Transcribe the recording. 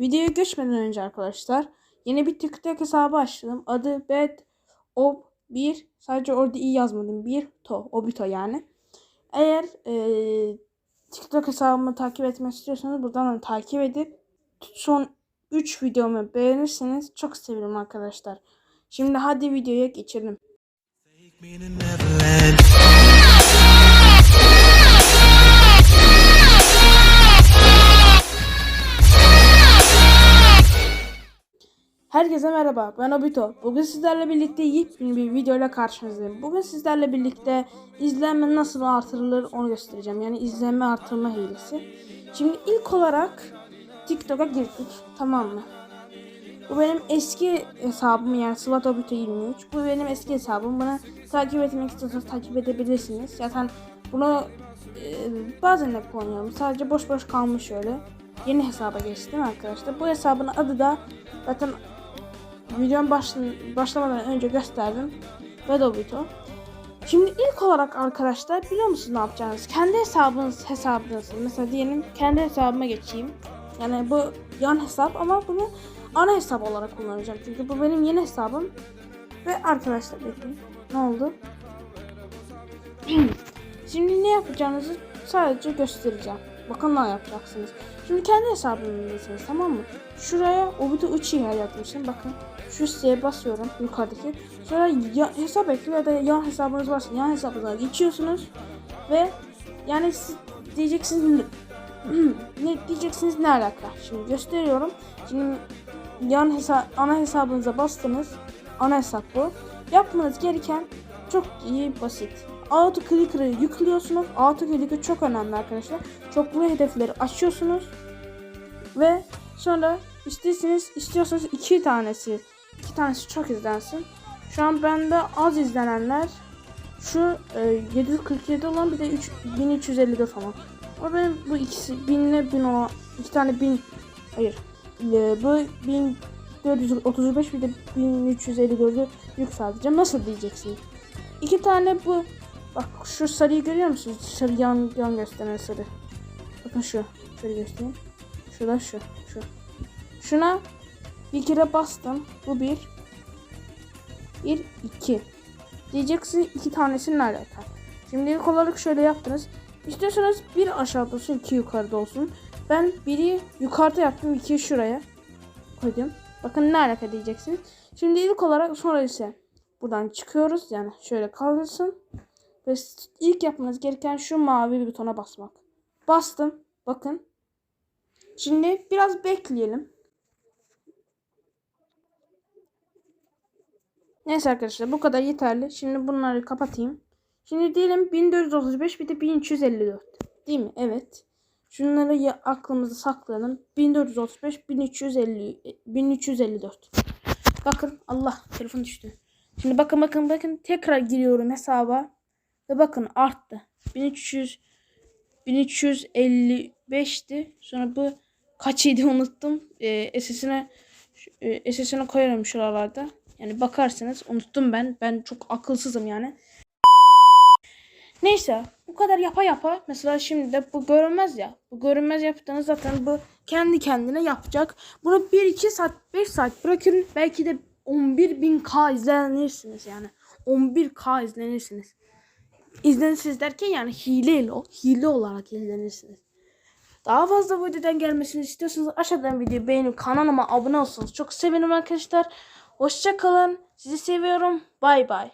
Videoya geçmeden önce arkadaşlar yeni bir TikTok hesabı açtım. Adı Bad Ob 1. Sadece orada iyi yazmadım. Bir to. Obito yani. Eğer eee, TikTok hesabımı takip etmek istiyorsanız buradan da takip edip son 3 videomu beğenirseniz çok sevinirim arkadaşlar. Şimdi hadi videoya geçelim. Herkese merhaba, ben Obito. Bugün sizlerle birlikte yepyeni bir videoyla karşınızdayım. Bugün sizlerle birlikte izlenme nasıl artırılır onu göstereceğim. Yani izlenme artırma hilesi. Şimdi ilk olarak TikTok'a girdik, tamam mı? Bu benim eski hesabım yani Sıvat Obito 23. Bu benim eski hesabım. Bunu takip etmek istiyorsanız takip edebilirsiniz. Zaten bunu e, bazen de kullanıyorum. Sadece boş boş kalmış öyle. Yeni hesaba geçtim arkadaşlar. Bu hesabın adı da zaten başın, başlamadan önce gösterdim. Vedobito. Şimdi ilk olarak arkadaşlar biliyor musunuz ne yapacağınız? Kendi hesabınız hesabınız. Mesela diyelim kendi hesabıma geçeyim. Yani bu yan hesap ama bunu ana hesap olarak kullanacağım. Çünkü bu benim yeni hesabım. Ve arkadaşlar bekleyin. Ne oldu? Şimdi ne yapacağınızı sadece göstereceğim. Bakın ne yapacaksınız. Şimdi kendi hesabınızdasınız tamam mı? Şuraya Obito Uchiha yazmışım bakın. Şu siteye basıyorum yukarıdaki. Sonra ya, hesap ekli ya da yan hesabınız varsa yan hesabınıza geçiyorsunuz. Ve yani siz diyeceksiniz ne diyeceksiniz ne alaka? Şimdi gösteriyorum. Şimdi yan hesap ana hesabınıza bastınız. Ana hesap bu. Yapmanız gereken çok iyi basit. Auto Clicker'ı yüklüyorsunuz. Auto Clicker çok önemli arkadaşlar. Çoklu hedefleri açıyorsunuz. Ve sonra isterseniz istiyorsanız iki tanesi iki tanesi çok izlensin. Şu an bende az izlenenler şu e, 747 olan bir de 3, 1354 falan. Ama benim bu ikisi 1000 ile 1000 olan iki tane 1000 hayır e, bu 1435 bir de 1354'ü yükselteceğim. Nasıl diyeceksiniz? İki tane bu bak şu sarıyı görüyor musunuz? Sarı yan yan gösteren sarı. Bakın şu. Şöyle göstereyim. Şu da şu. Şu. Şuna bir kere bastım. Bu bir. Bir, iki. Diyeceksin iki tanesinin alaka. Şimdi ilk olarak şöyle yaptınız. İstiyorsanız bir aşağıda olsun, iki yukarıda olsun. Ben biri yukarıda yaptım, iki şuraya koydum. Bakın ne alaka diyeceksiniz. Şimdi ilk olarak sonra ise buradan çıkıyoruz. Yani şöyle kalırsın. Ve ilk yapmanız gereken şu mavi butona basmak. Bastım. Bakın. Şimdi biraz bekleyelim. Neyse arkadaşlar bu kadar yeterli. Şimdi bunları kapatayım. Şimdi diyelim 1435 bir de 1354. Değil mi? Evet. Şunları ya aklımızda saklayalım. 1435 1350 1354. Bakın Allah telefon düştü. Şimdi bakın bakın bakın tekrar giriyorum hesaba. Ve bakın arttı. 1300 1355'ti. Sonra bu kaçıydı unuttum. Ee, SS'ine e, SS'ine koyarım şuralarda. Yani bakarsanız unuttum ben. Ben çok akılsızım yani. Neyse bu kadar yapa yapa mesela şimdi de bu görünmez ya. Bu görünmez yaptığınız zaten bu kendi kendine yapacak. Bunu 1-2 saat 5 saat bırakın belki de 11.000k izlenirsiniz yani. 11k izlenirsiniz. İzlenirsiniz derken yani hileyle. Hile olarak izlenirsiniz. Daha fazla videodan gelmesini istiyorsanız aşağıdan videoyu beğenip kanalıma abone olsanız çok sevinirim arkadaşlar. Hoşça kalın. Sizi seviyorum. Bay bay.